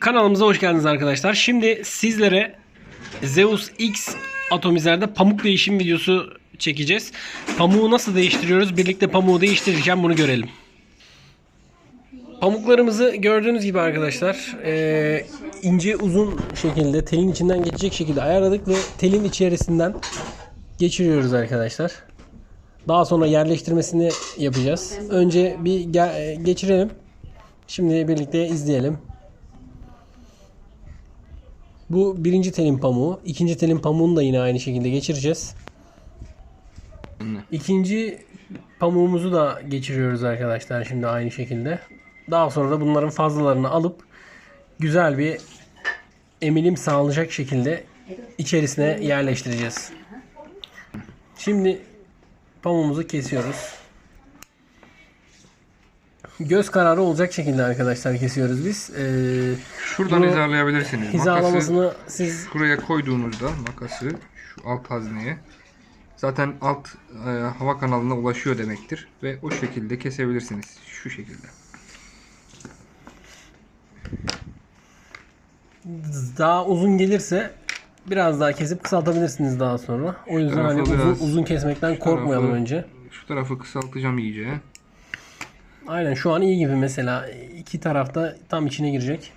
Kanalımıza hoş geldiniz arkadaşlar. Şimdi sizlere Zeus X atomizerde pamuk değişim videosu çekeceğiz. Pamuğu nasıl değiştiriyoruz? Birlikte pamuğu değiştirirken bunu görelim. Pamuklarımızı gördüğünüz gibi arkadaşlar eee, ince uzun şekilde telin içinden geçecek şekilde ayarladık ve telin içerisinden geçiriyoruz arkadaşlar. Daha sonra yerleştirmesini yapacağız. Önce bir ge- geçirelim. Şimdi birlikte izleyelim. Bu birinci telin pamuğu. İkinci telin pamuğunu da yine aynı şekilde geçireceğiz. İkinci pamuğumuzu da geçiriyoruz arkadaşlar şimdi aynı şekilde. Daha sonra da bunların fazlalarını alıp güzel bir emilim sağlayacak şekilde içerisine yerleştireceğiz. Şimdi pamuğumuzu kesiyoruz. Göz kararı olacak şekilde arkadaşlar kesiyoruz biz. Ee, Şuradan Bunu hizarlayabilirsiniz. hizalamasını siz Makası şuraya koyduğunuzda makası şu alt hazneye zaten alt e, hava kanalına ulaşıyor demektir ve o şekilde kesebilirsiniz. Şu şekilde. daha uzun gelirse biraz daha kesip kısaltabilirsiniz daha sonra. O yüzden hani uzun, uzun kesmekten korkmayalım tarafı- önce. Şu tarafı kısaltacağım iyice. Aynen şu an iyi gibi mesela iki tarafta tam içine girecek.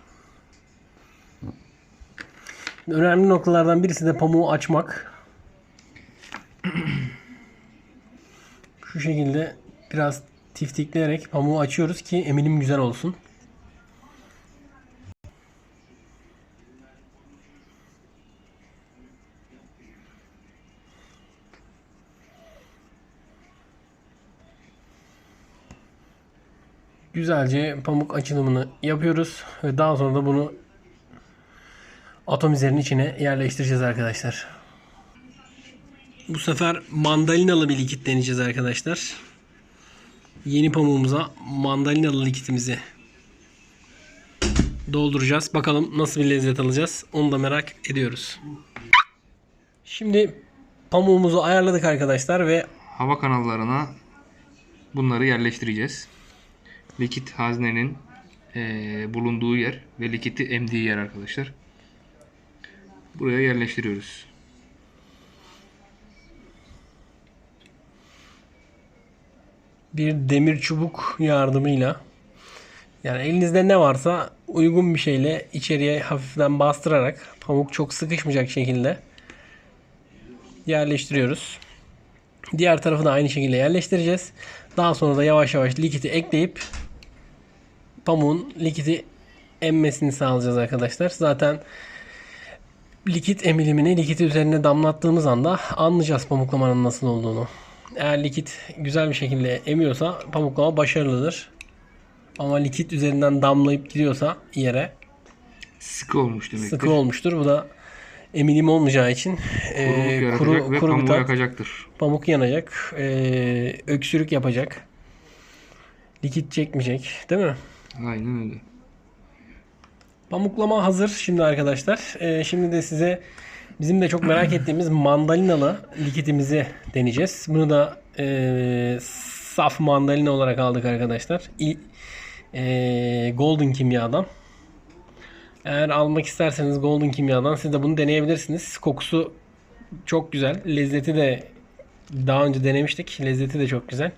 Önemli noktalardan birisi de pamuğu açmak. Şu şekilde biraz tiftikleyerek pamuğu açıyoruz ki eminim güzel olsun. Güzelce pamuk açılımını yapıyoruz ve daha sonra da bunu atomizlerin içine yerleştireceğiz arkadaşlar. Bu sefer mandalinalı bir likit deneyeceğiz arkadaşlar. Yeni pamuğumuza mandalinalı likitimizi dolduracağız. Bakalım nasıl bir lezzet alacağız. Onu da merak ediyoruz. Şimdi pamuğumuzu ayarladık arkadaşlar ve Hava kanallarına bunları yerleştireceğiz. Likit haznenin e, bulunduğu yer ve likiti emdiği yer arkadaşlar. Buraya yerleştiriyoruz. bir demir çubuk yardımıyla yani elinizde ne varsa uygun bir şeyle içeriye hafiften bastırarak pamuk çok sıkışmayacak şekilde yerleştiriyoruz. Diğer tarafı da aynı şekilde yerleştireceğiz. Daha sonra da yavaş yavaş likiti ekleyip pamuğun likiti emmesini sağlayacağız arkadaşlar. Zaten likit emilimini likiti üzerine damlattığımız anda anlayacağız pamuklamanın nasıl olduğunu. Eğer likit güzel bir şekilde emiyorsa pamuklama başarılıdır. Ama likit üzerinden damlayıp gidiyorsa yere Sıkı olmuş demektir. sıkı olmuştur. Bu da emilim olmayacağı için e, kuru, ve kuru tat, yakacaktır. pamuk yanacak, e, öksürük yapacak. Likit çekmeyecek, değil mi? Aynen öyle. Pamuklama hazır şimdi arkadaşlar. Ee, şimdi de size bizim de çok merak ettiğimiz mandalinalı likitimizi deneyeceğiz. Bunu da e, saf mandalina olarak aldık arkadaşlar. İ, e, Golden kimyadan. Eğer almak isterseniz Golden kimyadan siz de bunu deneyebilirsiniz. Kokusu çok güzel. Lezzeti de daha önce denemiştik. Lezzeti de çok güzel.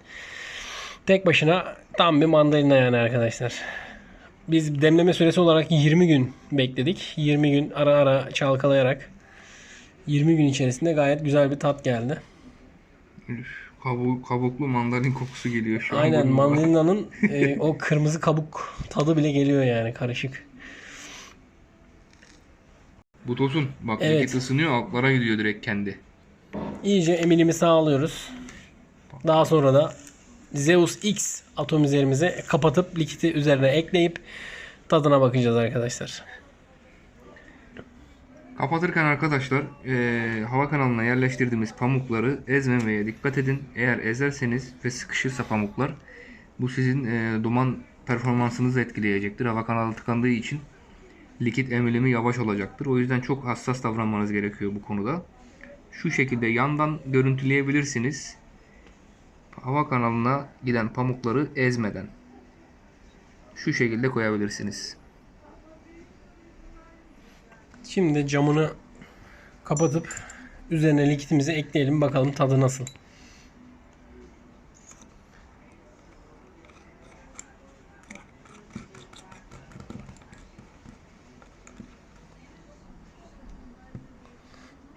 Tek başına tam bir mandalina yani arkadaşlar. Biz demleme süresi olarak 20 gün bekledik. 20 gün ara ara çalkalayarak 20 gün içerisinde gayet güzel bir tat geldi. Üf, Kabu, kabuklu mandalin kokusu geliyor şu an. Aynen mandalina'nın e, o kırmızı kabuk tadı bile geliyor yani karışık. Bu tosun bak Evet. likit ısınıyor altlara gidiyor direkt kendi. İyice emilimi sağlıyoruz. Daha sonra da Zeus X atomizerimize kapatıp likiti üzerine ekleyip tadına bakacağız arkadaşlar. Kapatırken arkadaşlar eee, hava kanalına yerleştirdiğimiz pamukları ezmemeye dikkat edin. Eğer ezerseniz ve sıkışırsa pamuklar bu sizin eee, duman performansınızı etkileyecektir. Hava kanalı tıkandığı için likit emilimi yavaş olacaktır. O yüzden çok hassas davranmanız gerekiyor bu konuda. Şu şekilde yandan görüntüleyebilirsiniz. Hava kanalına giden pamukları ezmeden. Şu şekilde koyabilirsiniz. Şimdi camını kapatıp üzerine likitimizi ekleyelim. Bakalım tadı nasıl.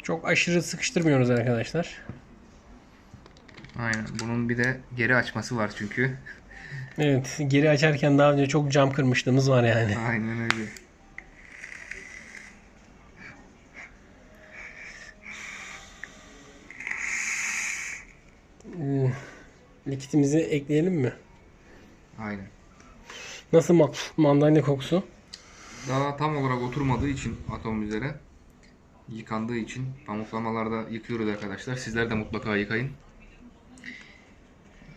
Çok aşırı sıkıştırmıyoruz arkadaşlar. Aynen. Bunun bir de geri açması var çünkü. Evet, geri açarken daha önce çok cam kırmışlığımız var yani. Aynen öyle. Ee, likitimizi ekleyelim mi? Aynen. Nasıl ma- mandalina kokusu? Daha tam olarak oturmadığı için atom üzere yıkandığı için pamuklamalarda yıkıyoruz arkadaşlar. Sizler de mutlaka yıkayın.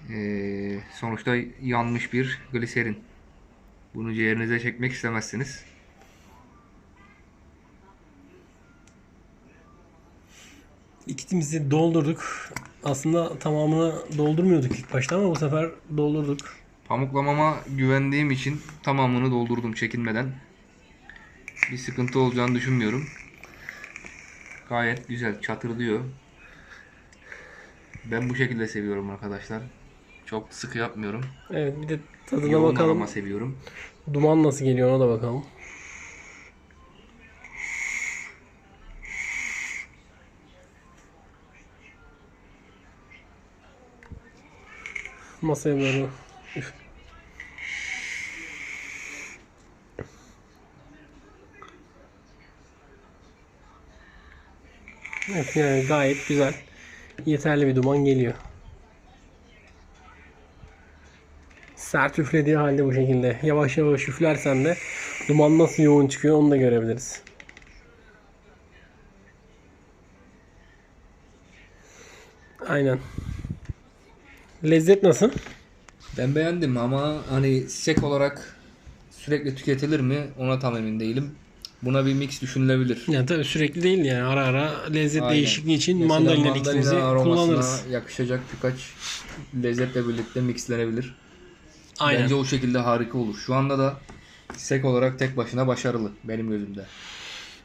Ee, sonuçta yanmış bir gliserin. Bunu ciğerinize çekmek istemezsiniz. Likitimizi doldurduk. Aslında tamamını doldurmuyorduk ilk başta ama bu sefer doldurduk. Pamuklamama güvendiğim için tamamını doldurdum çekinmeden. Bir sıkıntı olacağını düşünmüyorum. Gayet güzel çatırdıyor. Ben bu şekilde seviyorum arkadaşlar. Çok sıkı yapmıyorum. Evet bir de tadına Yoğun bakalım. aroma seviyorum. Duman nasıl geliyor ona da bakalım. Masaya doğru. Üf. Evet yani gayet güzel. Yeterli bir duman geliyor. Sert üflediği halde bu şekilde. Yavaş yavaş üflersen de duman nasıl yoğun çıkıyor onu da görebiliriz. Aynen. Lezzet nasıl? Ben beğendim ama hani sek olarak sürekli tüketilir mi ona tam emin değilim. Buna bir mix düşünülebilir. Yani tabii sürekli değil yani ara ara lezzet Aynen. değişikliği için Mesela mandalina aromasına kullanırız. yakışacak birkaç lezzetle birlikte mixlenebilir. Aynen. Bence o şekilde harika olur. Şu anda da sek olarak tek başına başarılı benim gözümde.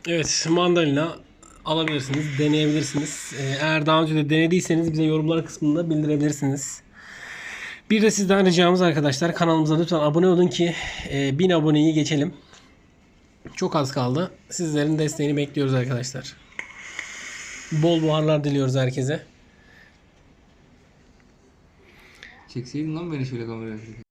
Evet mandalina alabilirsiniz, deneyebilirsiniz. Ee, Eğer daha önce de denediyseniz bize yorumlar kısmında bildirebilirsiniz. Bir de sizden ricamız arkadaşlar kanalımıza lütfen abone olun ki e, 1000 aboneyi geçelim. Çok az kaldı. Sizlerin desteğini bekliyoruz arkadaşlar. Bol buharlar diliyoruz herkese. Çekseydin lan beni şöyle kameraya.